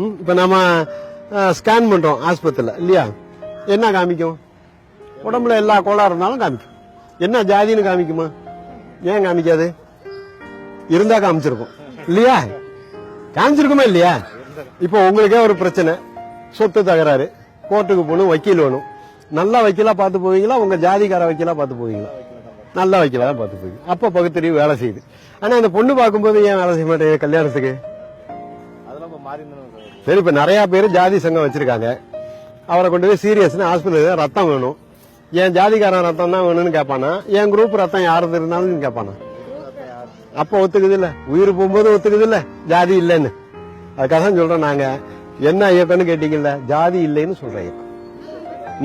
ம், இப்ப நம்ம ஸ்கேன் பண்ணுறோம் ஆஸ்பத்திரியில் இல்லையா? என்ன காமிக்கும்? உடம்புல எல்லா கோளாறு இருந்தாலும் காமிக்கும். என்ன ஜாதின்னு காமிக்குமா? ஏன் காமிக்காது? இருந்தா காமிச்சிருக்கும் இல்லையா? காமிச்சிருக்குமா இல்லையா? இப்போ உங்களுக்கே ஒரு பிரச்சனை. சொத்து தகராறு. கோர்ட்டுக்கு போகணும் வக்கீல் வேணும். நல்ல வக்கீலா பார்த்து போவீங்களா? உங்க ஜாதிக்கார வக்கீலா பார்த்து போவீங்களா? நல்ல வக்கீலா தான் பார்த்து போவீங்க. அப்ப பகுத்தறிவு வேலை செய்யுது. ஆனா இந்த பொண்ணு பார்க்கும்போது ஏன் வேலை செய்ய மாட்டேங்குது கல்யாணத்துக்கு? அதெல்லாம் மாறி சரி இப்போ நிறையா பேர் ஜாதி சங்கம் வச்சிருக்காங்க. அவரை கொண்டு போய் சீரியஸ்னு ஹாஸ்பிட்டலில் ரத்தம் வேணும். என் ஜாதிக்காரன் ரத்தம் தான் வேணும்னு கேட்பானா? என் குரூப் ரத்தம் யாரது இருந்தாலும் கேட்பானா? அப்போ ஒத்துக்குது இல்லை. உயிர் போகும்போது ஒத்துக்குது இல்லை. ஜாதி இல்லைன்னு. அதுக்காக தான் சொல்கிறோம் நாங்கள் என்ன இயக்கம்னு கேட்டீங்கல்ல ஜாதி இல்லைன்னு சொல்கிறேன் இயக்கம்.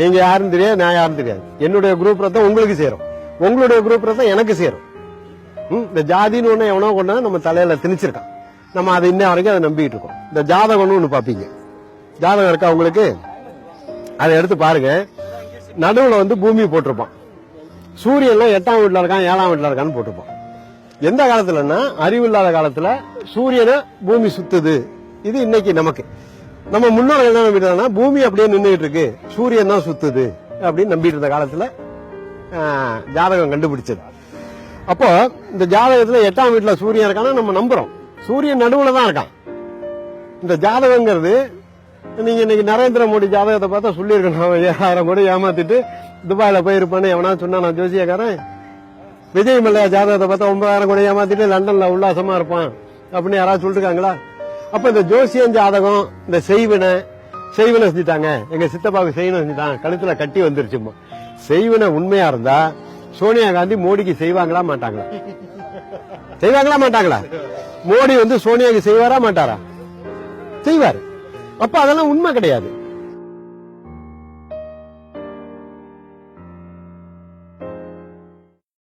நீங்க யாருன்னு தெரியாது நான் யாருன்னு தெரியாது. என்னுடைய குரூப் ரத்தம் உங்களுக்கு சேரும். உங்களுடைய குரூப் ரத்தம் எனக்கு சேரும். ம், இந்த ஜாதின்னு ஒண்ணு எவனோ கொண்டா நம்ம தலையில திணிச்சிருக்கான். நம்ம அதை இன்ன வரைக்கும் அதை நம்பிட்டு இருக்கோம். இந்த ஜாதகம்னு ஒண்ணு பாப்பீங்க ஜாதகம் இருக்கா உங்களுக்கு? அதை எடுத்து பாருங்க. நடுவுல வந்து பூமி போட்டிருப்பான். சூரியன்லாம் எட்டாம் வீட்டுல இருக்கான் ஏழாம் வீட்டுல இருக்கான்னு போட்டிருப்பான். எந்த காலத்துலன்னா அறிவு இல்லாத காலத்துல சூரியனை பூமி சுத்துது. இது இன்னைக்கு நமக்கு. நம்ம முன்னோர்கள் என்ன நம்பிட்டாங்கன்னா பூமி அப்படியே நின்றுட்டு இருக்கு. சூரியன் தான் சுத்துது அப்படின்னு நம்பிட்டு இருந்த காலத்துல ஜாதகம் கண்டுபிடிச்சது. அப்போ இந்த ஜாதகத்துல எட்டாம் வீட்டுல சூரியன் இருக்கான்னா நம்ம நம்புறோம். சூரியன் நடுவுல தான் இருக்கான். இந்த ஜாதகங்கிறது நீங்க இன்னைக்கு நரேந்திர மோடி ஜாதகத்தை பார்த்தா சொல்லியிருக்கணும். அவன் ஏழாயிரம் கோடி ஏமாத்திட்டு துபாயில போயிருப்பான்னு எவனா சொன்னா நான் ஜோசியக்காரன்? விஜய் மல்லையா ஜாதகத்தை பார்த்தா ஒன்பதாயிரம் கோடி ஏமாத்திட்டு லண்டன்ல உல்லாசமா இருப்பான் அப்படின்னு யாராவது சொல்லிருக்காங்களா? அப்ப இந்த ஜோசியம் ஜாதகம் இந்த செய்வினை செய்வினை செஞ்சுட்டாங்க. எங்க சித்தப்பாவுக்கு செய்வினை செஞ்சுட்டாங்க கழுத்துல கட்டி வந்துருச்சுமா செய்வினை உண்மையா இருந்தா சோனியா காந்தி மோடிக்கு செய்வாங்களா மாட்டாங்களா? செய்வாங்களா மாட்டாங்களா? மோடி வந்து சோனியாக்கு செய்வாரா மாட்டாரா? செய்வார். அப்ப அதெல்லாம் உண்மை கிடையாது.